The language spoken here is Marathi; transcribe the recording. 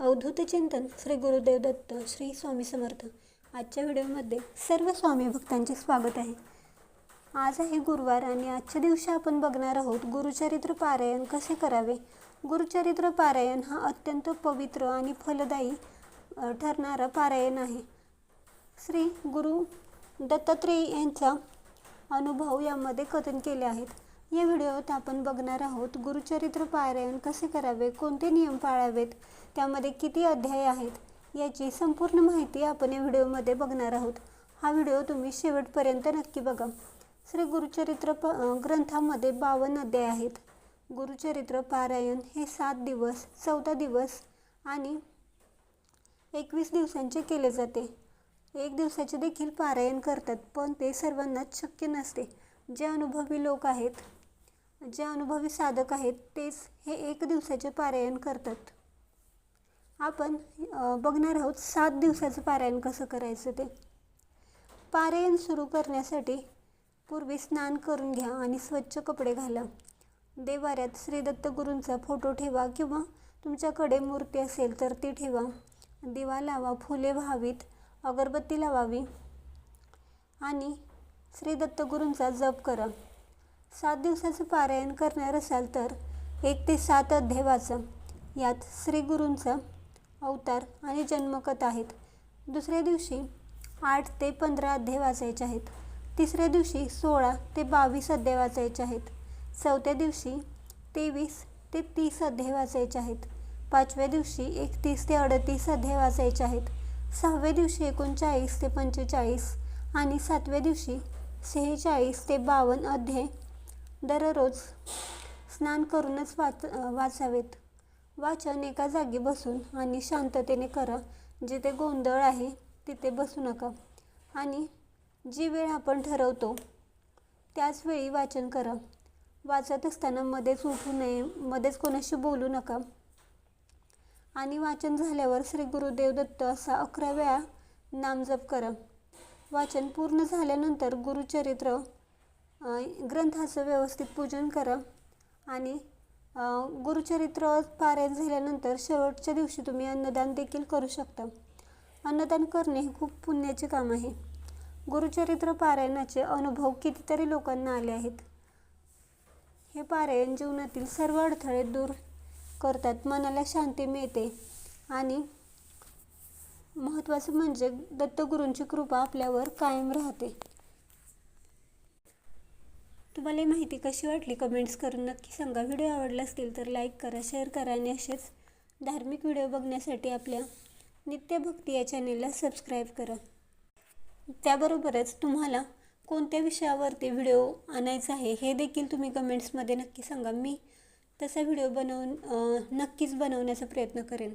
अवधूत चिंतन श्री गुरुदेव दत्त श्री स्वामी समर्थ. आजच्या व्हिडिओमध्ये सर्व स्वामी भक्तांचे स्वागत आहे. आज आहे गुरुवार आणि आजच्या दिवशी आपण बघणार आहोत गुरुचरित्र पारायण कसे करावे? गुरुचरित्र पारायण हा अत्यंत पवित्र आणि फलदायी ठरणारा पारायण आहे. श्री गुरु दत्तात्रेय यांचा अनुभव यामध्ये कथन केले आहेत. या व्हिडिओत आपण बघणार आहोत गुरुचरित्र पारायण कसे करावे कोणते नियम पाळावेत त्यामध्ये किती अध्याय आहेत याची संपूर्ण माहिती आपण या व्हिडिओमध्ये बघणार आहोत. हा व्हिडिओ तुम्ही शेवटपर्यंत नक्की बघा. श्री गुरुचरित्र प ग्रंथामध्ये बावन्न अध्याय आहेत. गुरुचरित्र पारायण हे सात दिवस चौदा दिवस आणि एकवीस दिवसांचे केले जाते. एक दिवसाचे देखील पारायण करतात पण ते सर्वांनाच शक्य नसते. जे अनुभवी लोक आहेत जे अनुभवी साधक आहेत तेच हे एक दिवसाचे पारायण करतात. आपण बघणार आहोत सात दिवसाचं पारायण कसं करायचं ते. पारायण सुरू करण्यासाठी पूर्वी स्नान करून घ्या आणि स्वच्छ कपडे घाला. देवाऱ्यात श्री दत्त गुरूंचा फोटो ठेवा किंवा तुमच्याकडे मूर्ती असेल तर ती ठेवा. दिवा लावा फुले व्हावीत अगरबत्ती लावावी आणि श्री गुरूंचा जप करा. सात दिवसाचं पारायण करणार असाल तर एक ते सात अध्याय वाचा. यात श्रीगुरूंचा अवतार आणि जन्मकथा आहेत. दुसऱ्या दिवशी आठ ते पंधरा अध्याय वाचायचे आहेत. तिसऱ्या दिवशी सोळा ते बावीस अध्याय वाचायचे आहेत. चौथ्या दिवशी तेवीस ते तीस अध्याय वाचायचे आहेत. पाचव्या दिवशी एकतीस ते अडतीस अध्याय वाचायचे आहेत. सहाव्या दिवशी एकोणचाळीस ते पंचेचाळीस आणि सातव्या दिवशी सेहेचाळीस ते बावन्न अध्याय दररोज स्नान करूनच वाच वाचावेत. वाचन एका जागी बसून आणि शांततेने करा. जिथे गोंधळ आहे तिथे बसू नका. आणि जी वेळ आपण ठरवतो त्याच वेळी वाचन करा. वाचत असताना मध्येच उठू नये मध्येच कोणाशी बोलू नका. आणि वाचन झाल्यावर श्री गुरुदेव दत्त असा अकरा वेळा नामजप करा. वाचन पूर्ण झाल्यानंतर गुरुचरित्र ग्रंथाचं व्यवस्थित पूजन करा. आणि गुरुचरित्र पारायण झाल्यानंतर शेवटच्या दिवशी तुम्ही अन्नदान देखील करू शकता. अन्नदान करणे हे खूप पुण्याचे काम आहे. गुरुचरित्र पारायणाचे अनुभव कितीतरी लोकांना आले आहेत. हे पारायण जीवनातील सर्व अडथळे दूर करतात मनाला शांती मिळते. आणि महत्त्वाचं म्हणजे दत्तगुरूंची कृपा आपल्यावर कायम राहते. तुम्हाला ही माहिती कशी वाटली कमेंट्स करून नक्की सांगा. व्हिडिओ आवडला असतील तर लाईक करा शेअर करा आणि असेच धार्मिक व्हिडिओ बघण्यासाठी आपल्या नित्यभक्ती या चॅनेलला सबस्क्राईब करा. त्याबरोबरच तुम्हाला कोणत्या विषयावरती व्हिडिओ आणायचा आहे हे देखील तुम्ही कमेंट्समध्ये नक्की सांगा. मी तसा व्हिडिओ बनवून नक्कीच बनवण्याचा प्रयत्न करेन.